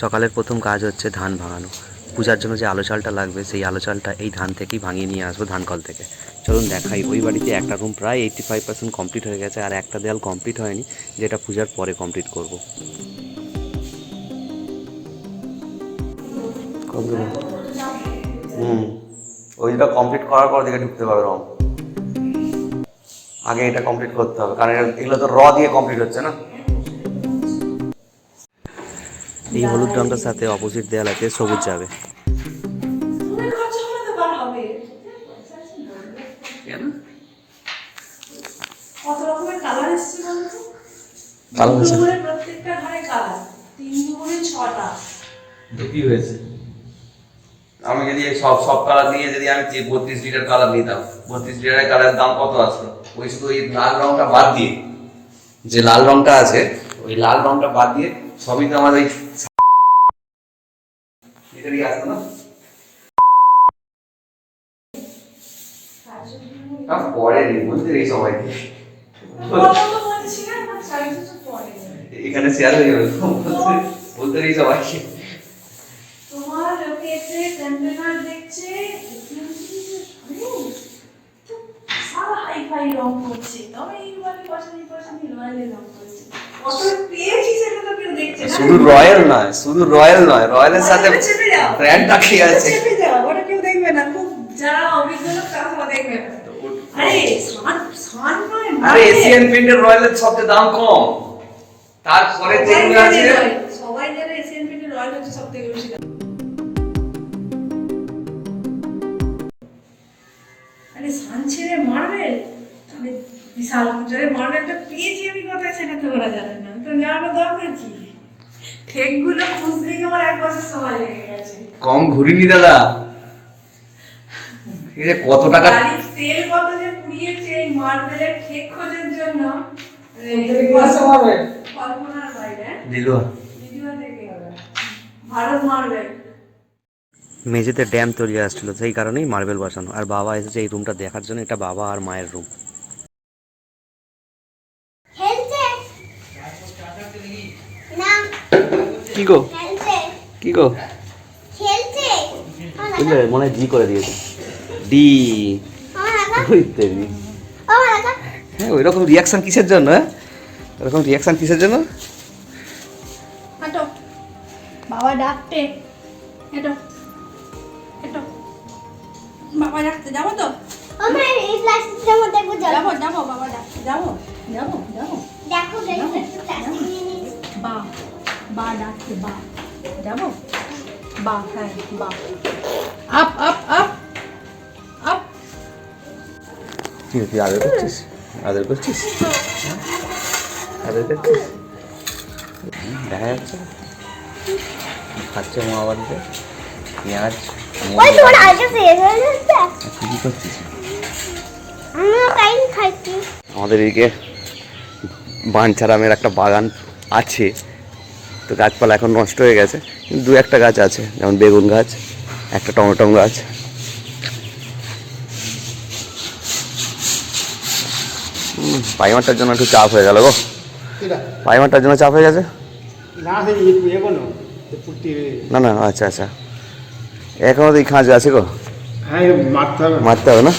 সকালের প্রথম কাজ হচ্ছে ধান ভাঙানো। পূজার জন্য যে আলো চালটা লাগবে সেই আলো চালটা এই ধান থেকেই ভাঙিয়ে নিয়ে আসব ধান কল থেকে। চলুন দেখাই ওই বাড়িতে একটা রুম প্রায় এইটটি ফাইভ পার্সেন্ট কমপ্লিট হয়ে গেছে আর একটা দেয়াল কমপ্লিট হয়নি যেটা পূজার পরে কমপ্লিট করব। হুম ওইটা কমপ্লিট করার পর দিকে ঢুকতে পারবে রং। আগে এটা কমপ্লিট করতে হবে কারণ এগুলো তো র দিয়ে কমপ্লিট হচ্ছে না। এই হলুদ রংটার সাথে অপোজিট দেয়াল আছে সবুজ যাবে। কালার প্রত্যেকটা ঘরে কালার তিন দুগুণে ছটা হয়েছে। আমি যদি সব সব কালার নিয়ে যদি আমি যে বত্রিশ লিটার কালার নিতাম বত্রিশ লিটারের কালারের দাম কত আসলো ওই শুধু ওই লাল রংটা বাদ দিয়ে যে লাল রংটা আছে ওই লাল রংটা বাদ দিয়ে সবই তো আমার লিটারই আসতো না? না, পরে নি বুঝতে এই সবাই বলো তো বলছি না আমার সাইজ তো পরে এখানে শেয়ার হয়ে যাবে বলতে এই সবাই তোমার লোকেতে কন্টেনার দেখছে সারা হাই ফাই রং করছে তবে এইবার পছন্দ পছন্দ রয়্যালে রং করছে কত পেয়েছি সেটা শুধু রয়্যাল নয় শুধু রয়্যাল নয় রয়্যালের সাথে যাও। ব্র্যান্ডটা কি ওটা আছে। চেপে যাও, ওটা কেউ দেখবে না। খুব যারা অভিজ্ঞ লোক তারা দেখবে। আরে সান সান নয় আরে মানে- এশিয়ান পেন্টের রয়্যালের সবচেয়ে দাম কম। তারপরে সবাই যেগুলো আছে সবাই জানে এশিয়ান পেন্টের রয়্যাল হচ্ছে সব থেকে বেশি দাম। আরে সান ছেড়ে মার্বেল মানে বিশাল জোরে পেয়েছি আমি কোথায় সেটা তো ওরা জানে না। তো জানার দরকার কি? ঠেকগুলো খুঁজতে গিয়ে আমার এক বছর সময় লেগে গেছে। কম ঘুরিনি দাদা। এই কত টাকা কত যে পুড়িয়েছে এই মার্বেলের ঠেক খোঁজার জন্য। কল্পনার বাইরে? দিল। Video Bharat marble. মেঝেতে ড্যাম তৈরি আসছিল সেই কারণেই মার্বেল বসানো। আর বাবা এসেছে এই রুমটা দেখার জন্য এটা বাবা আর মায়ের রুম খেলছে না কি গো? কি গো? বুঝলে মনে হয় জি করে দিয়েছে। ডি হ্যাঁ ওই রকম রিয়াকশন কিসের জন্য হ্যাঁ? ওরকম রিয়াকশন কিসের জন্য? বাবা ডাকতে হেঁটো। হেঁটো। বাবা ডাকতে যাব তো? আমার এই প্লাস্টিকের মধ্যে যাব যাব বাবা ডাকতে যাব যাব যাব। দেখো। বা ডাকতে বা। যাব? বা হ্যাঁ বা। আপ আপ আপ আপ। কি তুই আদর করছিস? আদর করছিস? হ্যাঁ? আদর করছিস? দেখা যাচ্ছে। খাচ্ছে মা বাড়িতে পেঁয়াজ ওই তোমার আগে শেষ হয়ে যাচ্ছে। কি করছিস? তাই আমাদের এদিকে বাঞ্ছারামের একটা বাগান আছে। তো গাছপালা এখন নষ্ট হয়ে গেছে। কিন্তু দু একটা গাছ আছে যেমন বেগুন গাছ একটা টমেটো গাছ। পাইমারটার জন্য একটু চাপ হয়ে গেল গো। পাইমারটার জন্য চাপ হয়ে গেছে? না এগোনো পুটি না আচ্ছা আচ্ছা। এখনও তো এই খাঁজ আছে গো। হ্যাঁ মারতে হবে। মারতে হবে না?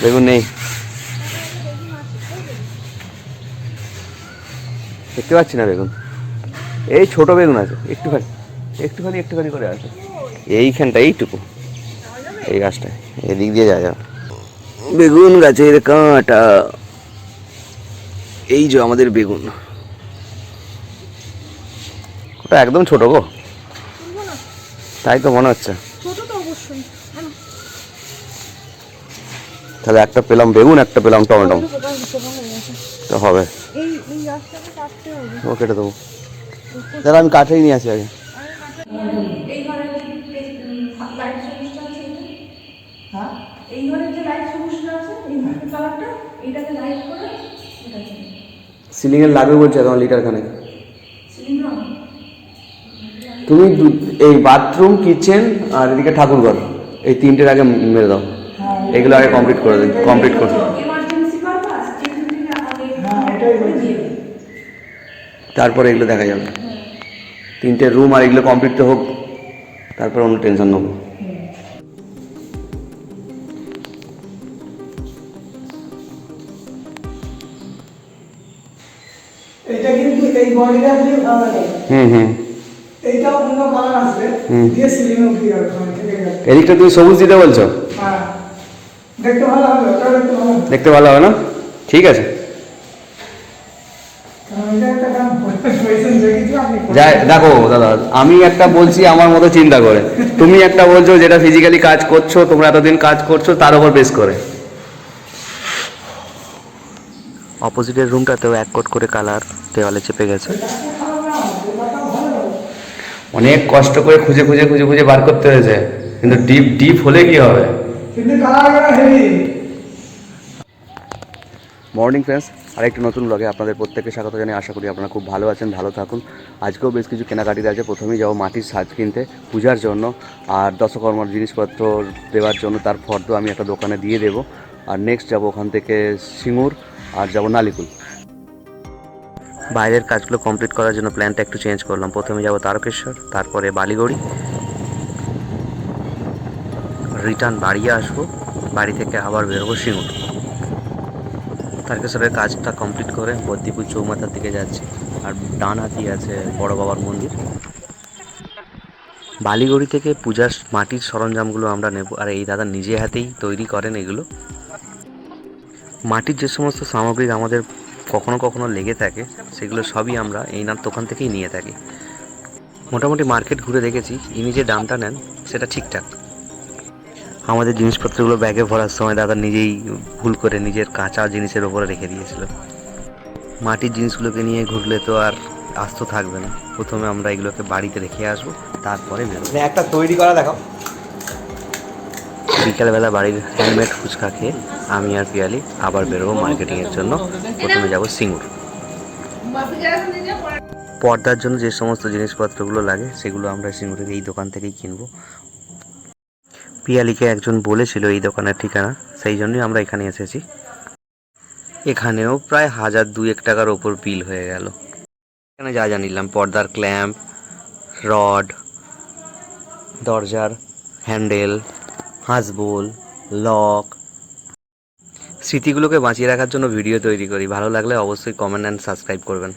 বেগুন নেই। দেখতে পাচ্ছি না বেগুন। এই ছোট বেগুন আছে একটুখানি একটুখানি একটুখানি করে আছে এইখানটা এইটুকু এই গাছটায় এদিক দিয়ে যা যাও বেগুন গাছের কাঁটা এই যে আমাদের বেগুন। ওটা একদম ছোট গো। তাই তো মনে হচ্ছে। তাহলে একটা পেলাম বেগুন একটা পেলাম টমেটো। তো হবে। ও কেটে দেবো। তাহলে আমি কাঠেই নিয়ে আসি আগে। এই ঘরের যে লাইট সবুজটা আছে হ্যাঁ? এই ঘরের যে লাইট সবুজটা আছে এই কালারটা এটাকে লাইট করে এটা সিলিংয়ের লাগবে বলছে তোমার লিটার খানে তুমি এই বাথরুম কিচেন আর এদিকে ঠাকুরঘর এই তিনটের আগে মেরে দাও। এগুলো আগে কমপ্লিট করে দিন কমপ্লিট করে এমার্জেন্সি পারপাস এগুলো আগে হ্যাঁ, এটাই করে দিয়ে দিন। তারপরে এগুলো দেখা যাবে। তিনটে রুম আর এগুলো কমপ্লিট তো হোক তারপর অন্য টেনশন নেব। এইটা কিন্তু এই বডিটা দিয়ে ভালো হুম হুম। এইটা অন্য কালার আসবে। দিয়ে সিলিং। এদিকটা তুমি সবুজ দিতে বলছো? হ্যাঁ। দেখতে ভালো হবে ওটা দেখতে ভালো দেখতে ভালো হবে না? ঠিক আছে। যাই দেখো দাদা আমি একটা বলছি আমার মতো চিন্তা করে। তুমি একটা বলছো যেটা ফিজিক্যালি কাজ করছ তোমরা এতদিন কাজ করছ তার উপর বেস করে। অপোজিটের রুমটাতেও এক কোট করে কালার দেওয়ালে চেপে গেছে। অনেক কষ্ট করে খুঁজে খুঁজে খুঁজে খুঁজে বার করতে হয়েছে। কিন্তু ডিপ ডিপ হলে কি হবে? কিন্তু কালার হেভি মর্নিং ফ্রেন্ডস, আরেকটি নতুন ব্লগে আপনাদের প্রত্যেককে স্বাগত জানিয়ে আশা করি আপনারা খুব ভালো আছেন, ভালো থাকুন। আজকেও বেশ কিছু কেনাকাটির আছে, প্রথমেই যাব মাটির সাজ কিনতে পূজার জন্য, আর দশকর্মার জিনিসপত্র দেওয়ার জন্য তার ফর্দ আমি একটা দোকানে দিয়ে দেবো। আর নেক্সট যাব ওখান থেকে সিঙ্গুর, আর যাব নালিকুল। বাইরের কাজগুলো কমপ্লিট করার জন্য প্ল্যানটা একটু চেঞ্জ করলাম। প্রথমে যাব তারকেশ্বর, তারপরে বালিগড়ি। রিটার্ন বাড়িয়ে আসব, বাড়ি থেকে আবার বেরোবো সিঙ্গুর। তারকেশ্বরের কাজটা কমপ্লিট করে বদ্যিপুর চৌমাথার দিকে যাচ্ছি। আর ডান হাতি আছে বড় বাবার মন্দির। বালিগড়ি থেকে পূজার মাটির সরঞ্জামগুলো আমরা নেব। আর এই দাদা নিজে হাতেই তৈরি করেন এগুলো। মাটির যে সমস্ত সামগ্রী আমাদের কখনো কখনো লেগে থাকে, সেগুলো সবই আমরা এই নার দোকান থেকেই নিয়ে থাকি। মোটামুটি মার্কেট ঘুরে দেখেছি। ইনি যে দামটা নেন, সেটা ঠিকঠাক। আমাদের জিনিসপত্রগুলো ব্যাগে ভরার সময় দাদা নিজেই ভুল করে নিজের কাঁচা জিনিসের ওপরে রেখে দিয়েছিল। মাটির জিনিসগুলোকে নিয়ে ঘুরলে তো আর আস্ত থাকবে না। প্রথমে আমরা এগুলোকে বাড়িতে রেখে আসব তারপরে বেরোবো। একটা তৈরি করা দেখাও। বিকালবেলা বাড়ির হ্যান্ডমেড ফুচকা খেয়ে আমি আর পিয়ালি আবার বেরোবো মার্কেটিংয়ের জন্য। প্রথমে যাব সিঙ্গুর। পর্দার জন্য যে সমস্ত জিনিসপত্রগুলো লাগে সেগুলো আমরা সিঙ্গুরের এই দোকান থেকেই কিনবো। পিয়ালিকে একজন বলেছিল এই দোকানের ঠিকানা, সেই জন্যই আমরা এখানে এসেছি। এখানেও প্রায় হাজার দুয়েক টাকার ওপর বিল হয়ে গেল। এখানে যা যা নিলাম, পর্দার ক্ল্যাম্প রড দরজার হ্যান্ডেল হাঁসবোল লক স্মৃতিগুলোকে বাঁচিয়ে রাখার জন্য ভিডিও তৈরি করি। ভালো লাগলে অবশ্যই কমেন্ট অ্যান্ড সাবস্ক্রাইব করবেন।